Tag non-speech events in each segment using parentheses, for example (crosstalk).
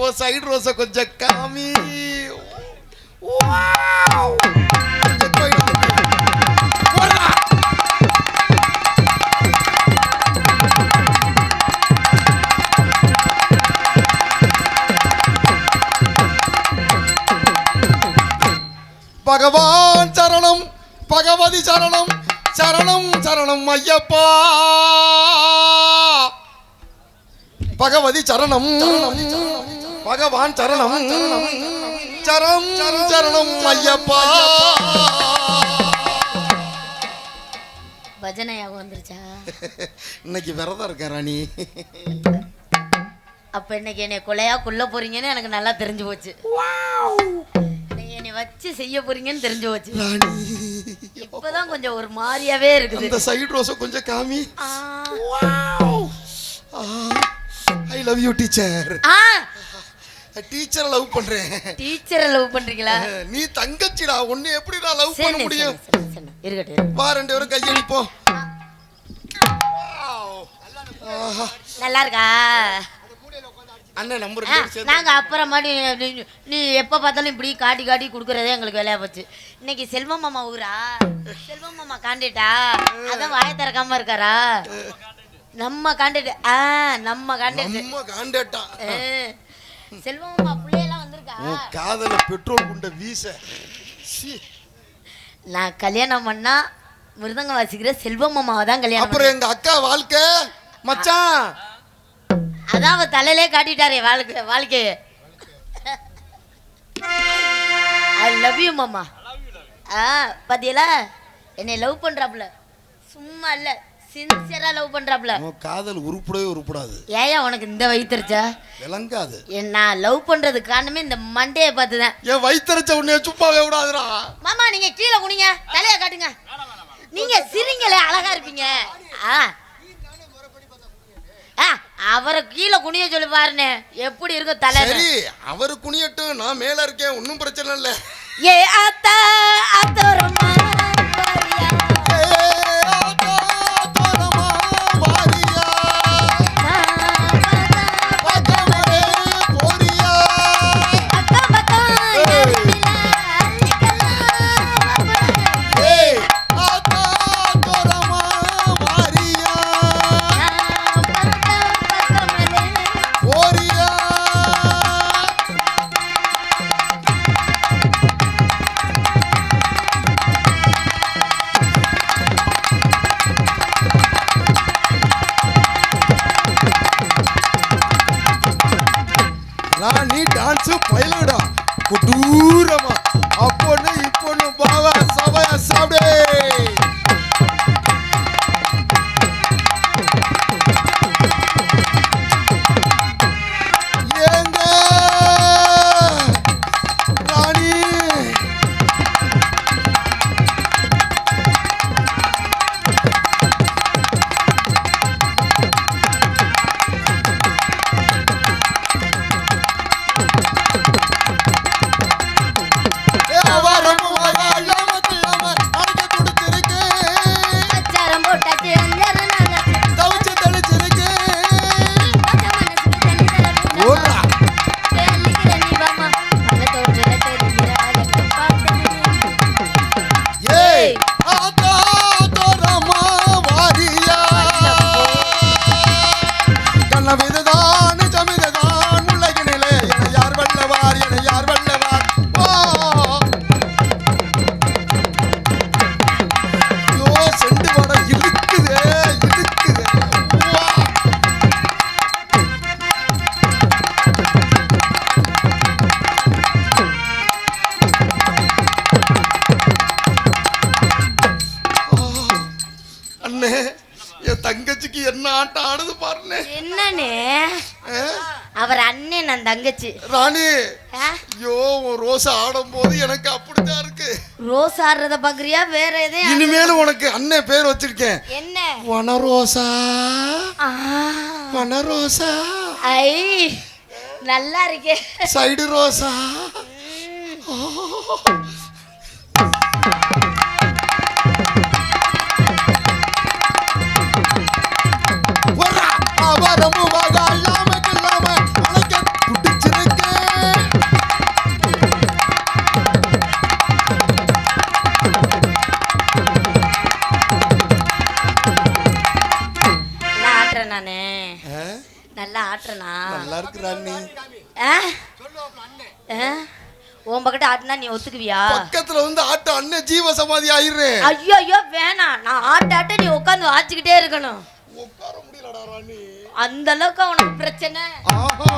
ஓ side rose கொஞ்சம் காமி. பகவான் சரணம் பகவதி சரணம் சரணம் சரணம் ஐயப்பா. பகவதி சரணம். பகவான் சரணம். சரம் சரணம் ஐயப்பா. பஜனை ஞாபகம் வந்துருச்சா? இன்னைக்கு விரதம் இருக்கேன் ராணி? அப்ப இன்னைக்கு என்னை கொலையா கொல்ல போறீங்கன்னு எனக்கு நல்லா தெரிஞ்சு போச்சு. என்னை வச்சு செய்ய போறீங்கன்னு தெரிஞ்சு போச்சு. ராணி. இப்பதான் கொஞ்சம் ஒரு மாதிரியாவே இருக்குது. அந்த சைடு ரோஸ கொஞ்சம் காமி. ஆ. ஐ லவ் யூ டீச்சர் ஆ. டீச்சரை லவ் பண்றேன். டீச்சரை லவ் பண்றீங்களா? நீ தங்கச்சிடா உன்னை எப்படி நான் லவ் பண்ண முடியும். இருக்கட்டும். வா ரெண்டு பேரும் கையடிப்போம் நல்லா இருக்கா? அண்ணன் நம்பர் நாங்க அப்புறமாடி நீ- நீ எப்ப பார்த்தாலும் இப்படி காட்டி காட்டி கொடுக்கறதே எங்களுக்கு வேலையா போச்சு. இன்னைக்கு செல்வம் மாமா ஊரா? செல்வம் மாமா காண்டிட்டா அதான் வாய திறக்காம இருக்காரா? நம்ம காண்டிட்டு ஆ நம்ம காண்டிட்டு நம்ம காண்டேட்டா செல்வம் பிள்ளையெல்லாம் வந்திருக்கா? உன் காதல பெட்ரோல் குண்ட வீச. நான் கல்யாணம் பண்ணா மிருதங்கம் வாசிக்கிற செல்வம் மாமாவை தான் கல்யாணம் அப்புறம் எங்க அக்கா வாழ்க்கை? மச்சான். அதான் அவ தலையிலே காட்டிட்டாரே வாழ்க்கை வாழ்க்கைய ஐ லவ் யூ மாமா. ஆ பாத்தியலா? என்னை லவ் பண்றாப்ல சும்மா இல்ல. சின்சியரா லவ் பண்றாப்ல. உன் காதல் உருப்படவே உருப்படாது. ஏயா உனக்கு இந்த வயிற்றுச்சா விளங்காது. நான் லவ் பண்றதுக்கு காரணமே இந்த மண்டையை பார்த்து தான் என் வயிற்றுச்ச உன்னைய சும்மாவே விடாதுடா. மாமா நீங்க கீழே குனிங்க. தலைய காட்டுங்க. நீங்க சிரிங்களே அழகா இருப்பீங்க. ஆ. ஆ, அவரை கீழே குனிய சொல்லி பாருண்ணே எப்படி இருக்கும் தலை. சரி அவரு குனியட்டும் நான் மேல இருக்கேன் ஒன்றும் பிரச்சனை இல்லை. ஏ அத்தா அத்தோரமா நீ டான்ஸ் பயிலடா. கொடூரமா. தங்கச்சி. ராணி ஆ? ஐயோ ரோசா ஆடும் போது எனக்கு அப்படித்தான் இருக்கு. ரோஸ் ஆடுறத பாக்குறியா? வேற எதையும் இனிமேலும் உனக்கு அண்ணன் பேர் வச்சிருக்கேன். என்ன? வனரோசா. வனரோசா. ஐ நல்லா இருக்கே. சைடு ரோசா. ஆ? ஆ? உன் பக்கத்து ஆட்டுனா நீ ஒத்துக்குவியா? பக்கத்துல வந்து ஆட்ட அண்ணன் ஜீவ சமாதி ஆயிடுறேன் ஐயோ ஐயோ வேணாம். நான் ஆட்ட ஆட்ட நீ உட்காந்து வாச்சிக்கிட்டே இருக்கணும். உட்கார முடியலடா ராணி அந்த அளவுக்கு அவனுக்கு பிரச்சனை. ஆஹா.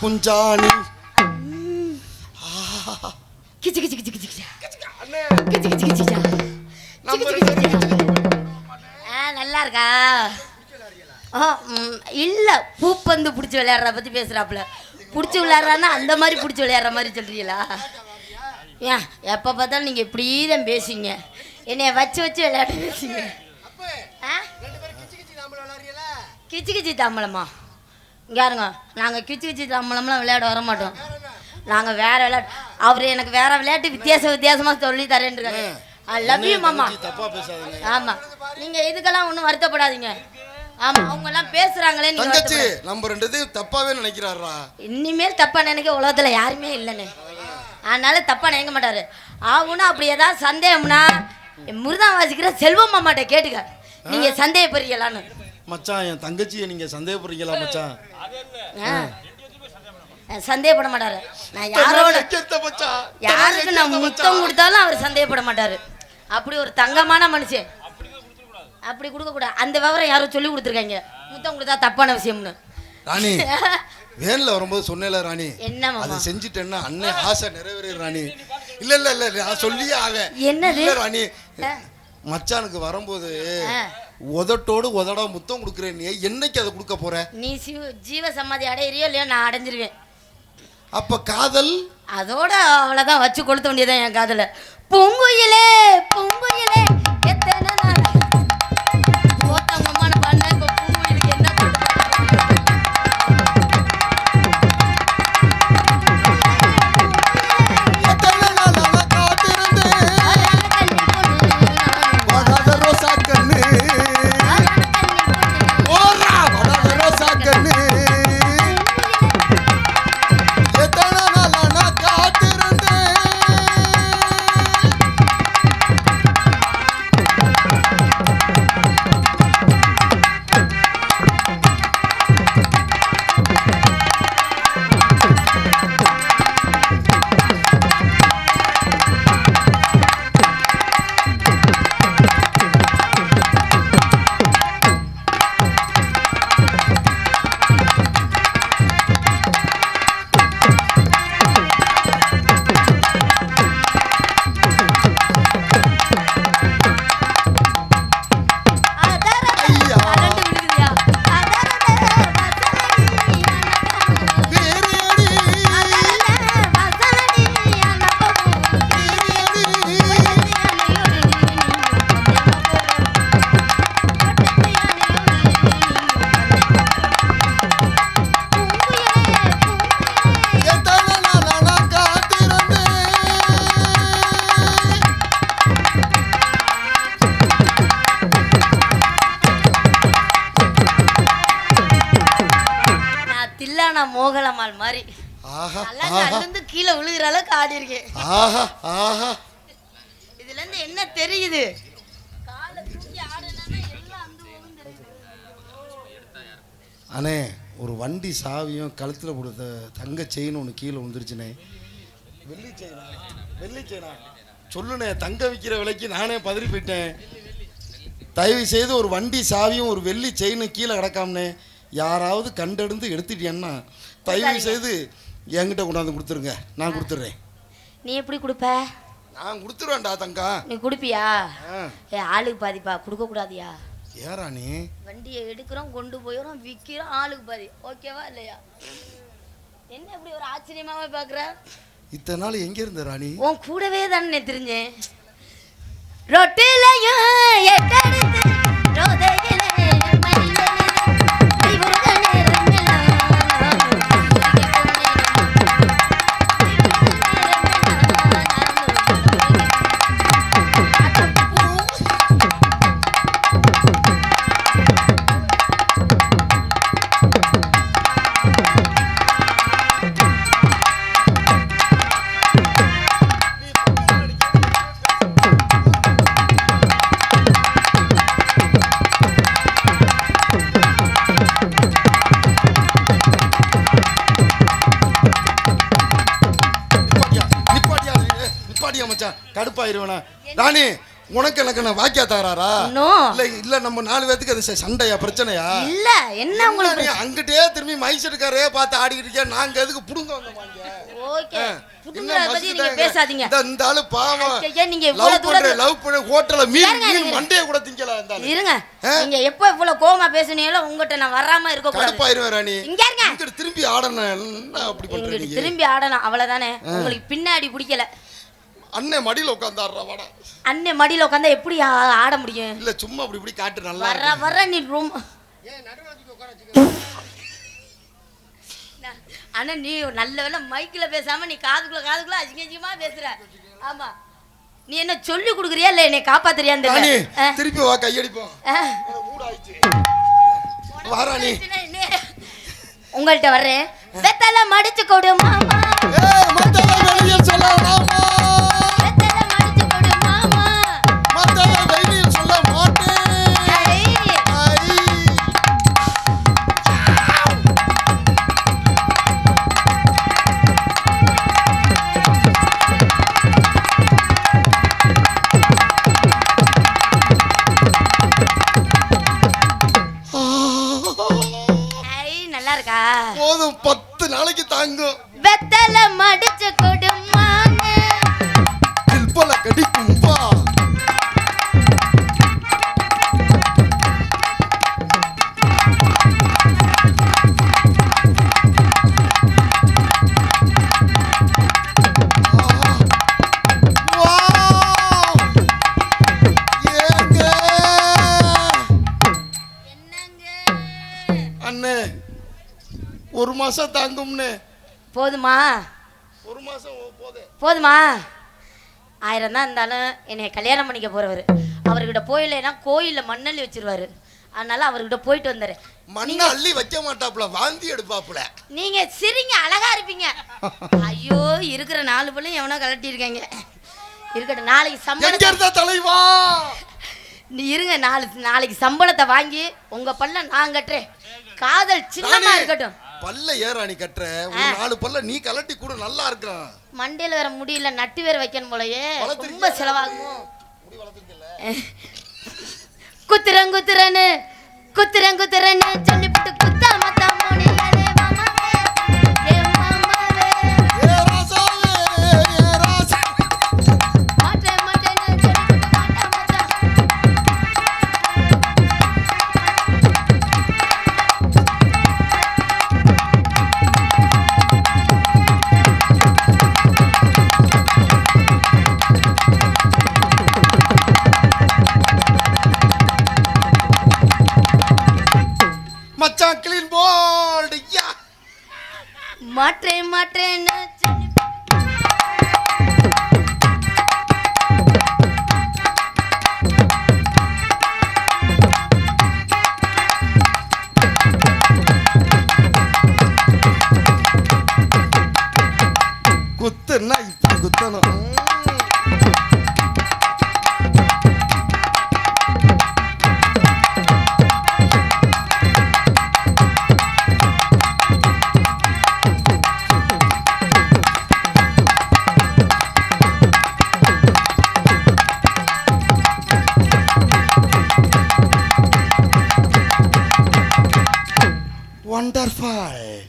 குஞ்சாணி. கிச்சு கிச்சு கிச்சு கிச்சு கிச்சு. கிச்சு கிச்சு நல்லா இருக்கா இல்ல பூப்பந்து பிடிச்சி விளையாடுற பத்தி பேசுறாப்புல. பிடிச்சி விளையாடுறான்னா அந்த மாதிரி பிடிச்சி விளையாடுற மாதிரி சொல்றீங்களா? ஏன் எப்போ பார்த்தாலும் நீங்கள் இப்படி தான் பேசுங்க என்னைய வச்சு வச்சு விளையாட பேசுங்க ஆ? கிச்சு கிச்சி தாம்பளமா இங்க பாருங்க நாங்கள் கிச்சு கிச்சி தாம்பளம்லாம் விளையாட வர மாட்டோம். நாங்கள் வேற விளையாட்டு அவர் எனக்கு வேற விளையாட்டு வித்தியாச வித்தியாசமாக சொல்லி தரேன்ருக்காரு ஐ லவ் யூ மாமா. தப்பா பேசாதீங்க. ஆமா. நீங்க இதுக்கெல்லாம் ஒன்றும் வருத்தப்படாதீங்க. ஆமா அவங்க எல்லாம் பேசுறாங்களே தங்கச்சி. நம்ம ரெண்டு பேரும் தப்பாவே நினைக்கிறாரா? இனிமேல் தப்பா நினைக்க உலகத்துல யாருமே இல்லைண்ணே. அதனால தப்பா நினைக்க மாட்டாரு. ஆகுனா அப்படி ஏதாவது சந்தேகம்னா முருதா வாசிக்கிற செல்வம் மாமாட்ட கேட்டுக்க. நீங்க சந்தேகப்படுறீங்களான்னு. மச்சான் என் தங்கச்சியை நீங்க சந்தேகப்படுறீங்களா மச்சான்? ஆ. சந்தேகப்பட மாட்டாரு நான் யாரோட யாருக்கு நான் முத்தம் கொடுத்தாலும் அவர் சந்தேகப்பட மாட்டாரு அப்படி ஒரு தங்கமான மனுஷன். அப்படி கொடுக்க கூடாது அந்த விவரம் யாரோ சொல்லி கொடுத்துருக்காங்க. முத்தம் கொடுத்தா தப்பான விஷயம்னு. ராணி (laughs) வேன்ல வரும்போது சொன்னேல ராணி. என்ன அதை செஞ்சுட்டேன்னா அண்ணன் ஆசை நிறைவேறு ராணி. இல்ல இல்ல இல்ல நான் சொல்லியே ஆவேன் என்னது? இல்ல ராணி. மச்சானுக்கு வரும்போது. உதட்டோடு உதடா முத்தம் கொடுக்குறேன் நீ. என்னைக்கு அதை கொடுக்க போற? நீ சிவ ஜீவ சமாதி அடையிறியோ இல்லையோ நான் அடைஞ்சிருவேன். அப்ப காதல்? அதோட அவ்வளோதான் வச்சு கொளுத்த வேண்டியதான் என் காதுல. பூங்குயிலே பூங்குயிலே. ஆஹா நல்லா ஆஹா. கலந்து கீழே விழுகிற அளவுக்கு ஆடி இருக்கேன் ஆஹா ஆஹா. இதுல இருந்து என்ன தெரியுது. அண்ணே ஒரு வண்டி சாவியும் கழுத்தில் கொடுத்த தங்க செயின் ஒன்று கீழே விழுந்துருச்சுனே. வெள்ளி செயினா? வெள்ளி செயினா? சொல்லுண்ணே தங்க விற்கிற விலைக்கு நானே பதறி போயிட்டேன். தயவு செய்து ஒரு வண்டி சாவியும் ஒரு வெள்ளி செயினும் கீழே கிடக்காமனே யாராவது கண்டெடுத்து எடுத்துட்டியன்னா தயவு செய்து என்கிட்ட கொண்டாந்து கொடுத்துருங்க. நான் கொடுத்துட்றேன். நீ எப்படி கொடுப்ப? நான் கொடுத்துருவேன்டா தங்கா. நீ கொடுப்பியா? ஏ ஆளுக்கு பாதிப்பா? கொடுக்க கூடாதியா? ஏறா நீ. வண்டியை எடுக்கிறோம் கொண்டு போயிடும் விற்கிறோம் ஆளுக்கு பாதி. ஓகேவா இல்லையா? என்ன இப்படி ஒரு ஆச்சரியமாவே பாக்குற? இத்தனை நாள் எங்கே இருந்த ராணி? உன் கூடவே தானே தெரிஞ்சேன். ரொட்டிலையும் எட்டெடுத்து மச்சான் கடுப்பாயிருவேனா ராணி உனக்கு எனக்கு நான் வாக்கியா தகராறா இல்ல இல்ல நம்ம நாலு பேத்துக்கு அது சண்டையா பிரச்சனையா? இல்ல என்ன உங்களுக்கு அங்கிட்டே திரும்பி மைசெட்டுக்காரே பார்த்து ஆடிக்கிட்டு இருக்கியா? நாங்க எதுக்கு புடுங்க வந்தோம் ஓகே? பேசாதீங்க. இந்த ஆளு பாவம். நீங்க லவ் பண்ற லவ் பண்ண ஹோட்டல்ல மீன் இருங்க, மீன் இருங்க. மண்டைய கூட திங்கலாம் இந்த ஆளு. இருங்க. ஆ? நீங்க எப்ப இவ்வளவு கோவமா பேசுனீங்களோ உங்ககிட்ட நான் வராம இருக்க கூடாது கடுப்பாயிருவேன் ராணி. இங்க இருங்க. திரும்பி ஆடணும். அப்படி பண்ற எங்களுக்கு நீங்க திரும்பி ஆடணும். அவ்வளவுதானே. உங்களுக்கு பின்னாடி பிடிக்கல. அண்ணன் மடியில உட்காந்து ஆடுறா வாடா. அண்ணன் மடியில உட்காந்தா எப்படி ஆட முடியும்? இல்ல சும்மா அப்படி இப்படி காட்டு நல்லா வர. வர நீ ரொம்ப அண்ணா நீ நல்ல வேளை மைக்ல பேசாம நீ காதுக்குள்ள காதுக்குள்ள அசிங்க அசிங்கமா பேசுற. ஆமா. நீ என்ன சொல்லி கொடுக்குறியா இல்ல என்னை தெரியல? ஆ, திருப்பி வா கையடிப்போம். ஆ. ஊடாயிடுச்சு வா ராணி. உங்கள்கிட்ட வர்றேன். வெத்தலை மடிச்சு கொடு மாமா. தாங்கும். வெத்தலை மடிச்சு கொடு மாமா தில்பல கடிக்கும் பா அண்ணே ஒரு மாசம் தாங்கும்னே. போதுமா? ஒரு போதே. போதுமா? ஆயிரம் தான் இருந்தாலும் என்னை கல்யாணம் பண்ணிக்க போறவர். அவர்கிட்ட போயில்லைன்னா கோயிலில் மண்ணள்ளி வச்சிருவாரு. அதனால அவர்கிட்ட போயிட்டு வந்துடுறேன் மண்ணை அள்ளி வைக்க மாட்டாப்புல வாந்தி எடுப்பாப்புல. நீங்க சிரிங்க அழகா இருப்பீங்க. ஐயோ இருக்கிற நாலு பிள்ளையும் எவனோ கலட்டி இருக்காங்க இருக்கட்டும் நாளைக்கு இருந்த தலைவா? நீ இருங்க நாளை நாளைக்கு சம்பளத்தை வாங்கி உங்க பல்ல நான் கட்டுறேன். காதல் சின்னமா இருக்கட்டும். பல்ல ஏறா நீ கட்டுற? ஒரு நாலு பல்ல நீ கலட்டி கூட நல்லா இருக்கான். மண்டையில வேற முடியல நட்டு வேற வைக்கணும் போலயே? ரொம்ப செலவாகுமோ? குத்துறன் குத்துறன்னு குத்துறன் குத்துறன்னு சொல்லிவிட்டு Wonderful.